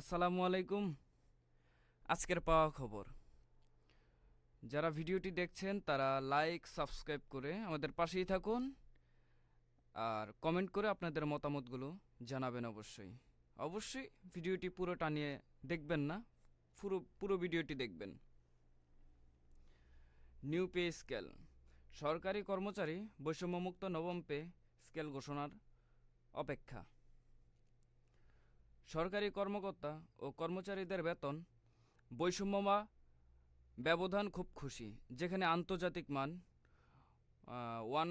আসসালামু আলাইকুম। আজকের পাওয়া খবর। যারা ভিডিওটি দেখছেন, তারা লাইক সাবস্ক্রাইব করে আমাদের পাশেই থাকুন। আর কমেন্ট করে আপনাদের মতামতগুলো জানাবেন অবশ্যই। অবশ্যই ভিডিওটি পুরোটা নিয়ে দেখবেন না, পুরো পুরো ভিডিওটি দেখবেন। নিউ পে স্কেল সরকারি কর্মচারী বৈষম্যমুক্ত নবম পে স্কেল ঘোষণার অপেক্ষা। সরকারি কর্মকর্তা ও কর্মচারীদের বেতন, বৈষম্যমা, ব্যবধান খুব খুশি, যেখানে আন্তর্জাতিক মান ওয়ান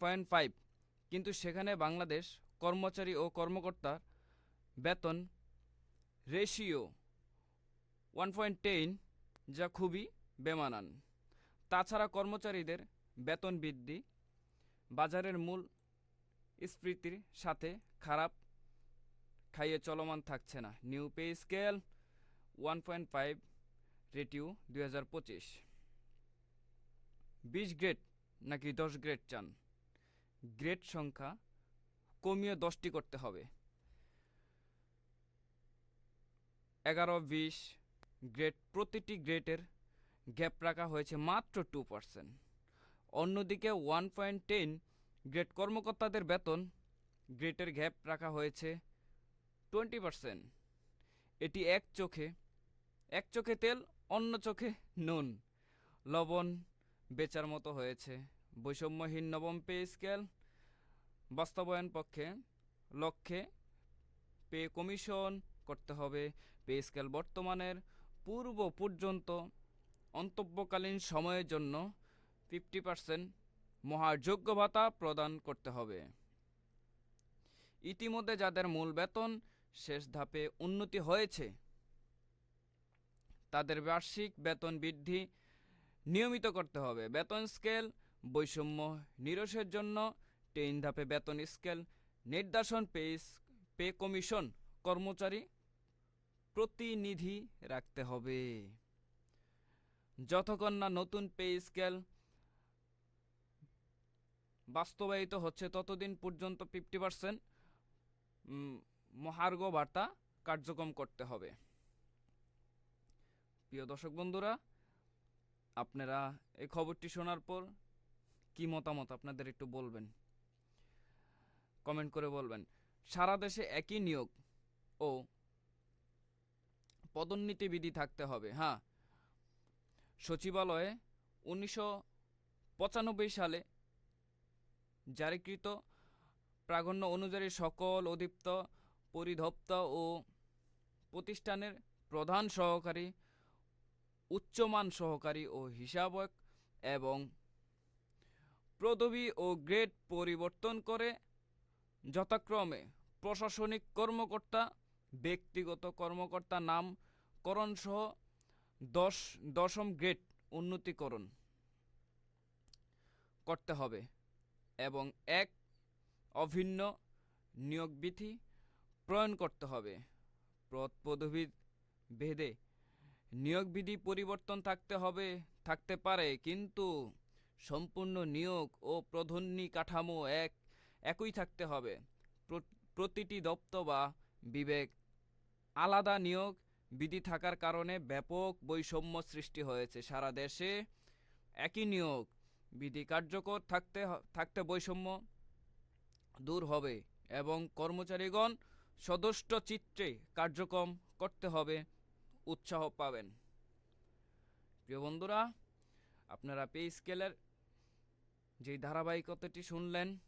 পয়েন্ট ফাইভ কিন্তু সেখানে বাংলাদেশ কর্মচারী ও কর্মকর্তার বেতন রেশিও ওয়ান পয়েন্ট টেন যা খুবই বেমানান। তাছাড়া কর্মচারীদের বেতন বৃদ্ধি, বাজারের মূল স্ফীতির সাথে খারাপ খাইয়ে চলমান থাকছে না। New pay scale one point five ratio দুই হাজার পঁচিশ। বিশ গ্রেড নাকি দশ গ্রেড চান? গ্রেড সংখ্যা কমিয়ে দশটি করতে হবে। এগারো, বিশ গ্রেড প্রতিটি গ্রেডের গ্যাপ রাখা হয়েছে মাত্র টু পার্সেন্ট অন্যদিকে ওয়ান পয়েন্ট টেন গ্রেড কর্মকর্তাদের বেতন গ্রেডের গ্যাপ রাখা হয়েছে টোয়েন্টি পার্সেন্ট। এটি এক চোখে এক চোখে তেল, অন্য চোখে নুন। লবণ বেচার মতো হয়েছে। বৈষম্যহীন নবম পে স্কেল। বাস্তবায়ন পক্ষে, লক্ষ্যে পে কমিশন করতে হবে। পে স্কেল বর্তমানের পূর্ব পর্যন্ত অন্তব্যকালীন সময়ের জন্য ফিফটি পার্সেন্ট মহাযোগ্য ভাতা প্রদান করতে হবে। ইতিমধ্যে যাদের মূল বেতন শেষ ধাপে উন্নতি হয়েছে। তাদের বার্ষিক বেতন বৃদ্ধি নিয়মিত করতে হবে। বেতন স্কেল বৈষম্য নিরসের জন্য টেন ধাপে বেতন স্কেল নির্দেশন পে পে কমিশন কর্মচারী প্রতিনিধি রাখতে হবে। যতক্ষণ না নতুন পে স্কেল বাস্তবায়িত হচ্ছে, ততদিন পর্যন্ত ফিফটি পার্সেন্ট মহার্ঘ বার্তা কার্যক্রম করতে হবে। প্রিয় দর্শক বন্ধুরা, আপনারা এই খবরটি শোনার পর কি মতামত আপনাদের একটু বলবেন? কমেন্ট করে বলবেন। সারা দেশে একই নিয়োগ ও পদোন্নতি বিধি থাকতে হবে হ্যাঁ। সচিবালয়ে উনিশশো পঁচানব্বই সালে জারিকৃত প্রাগণ্য অনুযায়ী সকল অধিপ্ত পরিধপ্ত ও প্রতিষ্ঠানের প্রধান সহকারী, উচ্চমান সহকারী ও হিসাবক এবং পদবি ও গ্রেড পরিবর্তন করে যথাক্রমে প্রশাসনিক কর্মকর্তা, ব্যক্তিগত কর্মকর্তা নাম করণ সহ দশ দশম গ্রেড উন্নতিকরণ করতে হবে এবং এক অভিন্ন নিয়োগ বিধি প্রণয়ন করতে হবে। পদ পদবী ভেদে নিয়োগ বিধি পরিবর্তন থাকতে হবে, থাকতে পারে, কিন্তু সম্পূর্ণ নিয়োগ ও প্রধানী কাঠামো এক, একই থাকতে হবে। প্রতিটি দপ্তর বা বিবেক আলাদা নিয়োগ বিধি থাকার কারণে ব্যাপক বৈষম্য সৃষ্টি হয়েছে। সারা দেশে একই নিয়োগ বিধি কার্যকর থাকতে থাকতে বৈষম্য দূর হবে এবং কর্মচারীগণ সদস্য চিত্রে কার্যক্রম করতে হবে, উৎসাহ পাবেন। প্রিয় বন্ধুরা, আপনারা পে স্কেলের যেই ধারাবাহিকতাটি শুনলেন,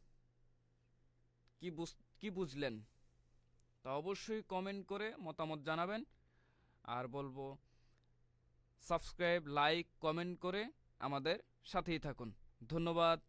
কি বুঝ, কি বুঝলেন? তা অবশ্যই কমেন্ট করে মতামত জানাবেন। আর বলব সাবস্ক্রাইব লাইক কমেন্ট করে আমাদের সাথেই থাকুন। ধন্যবাদ।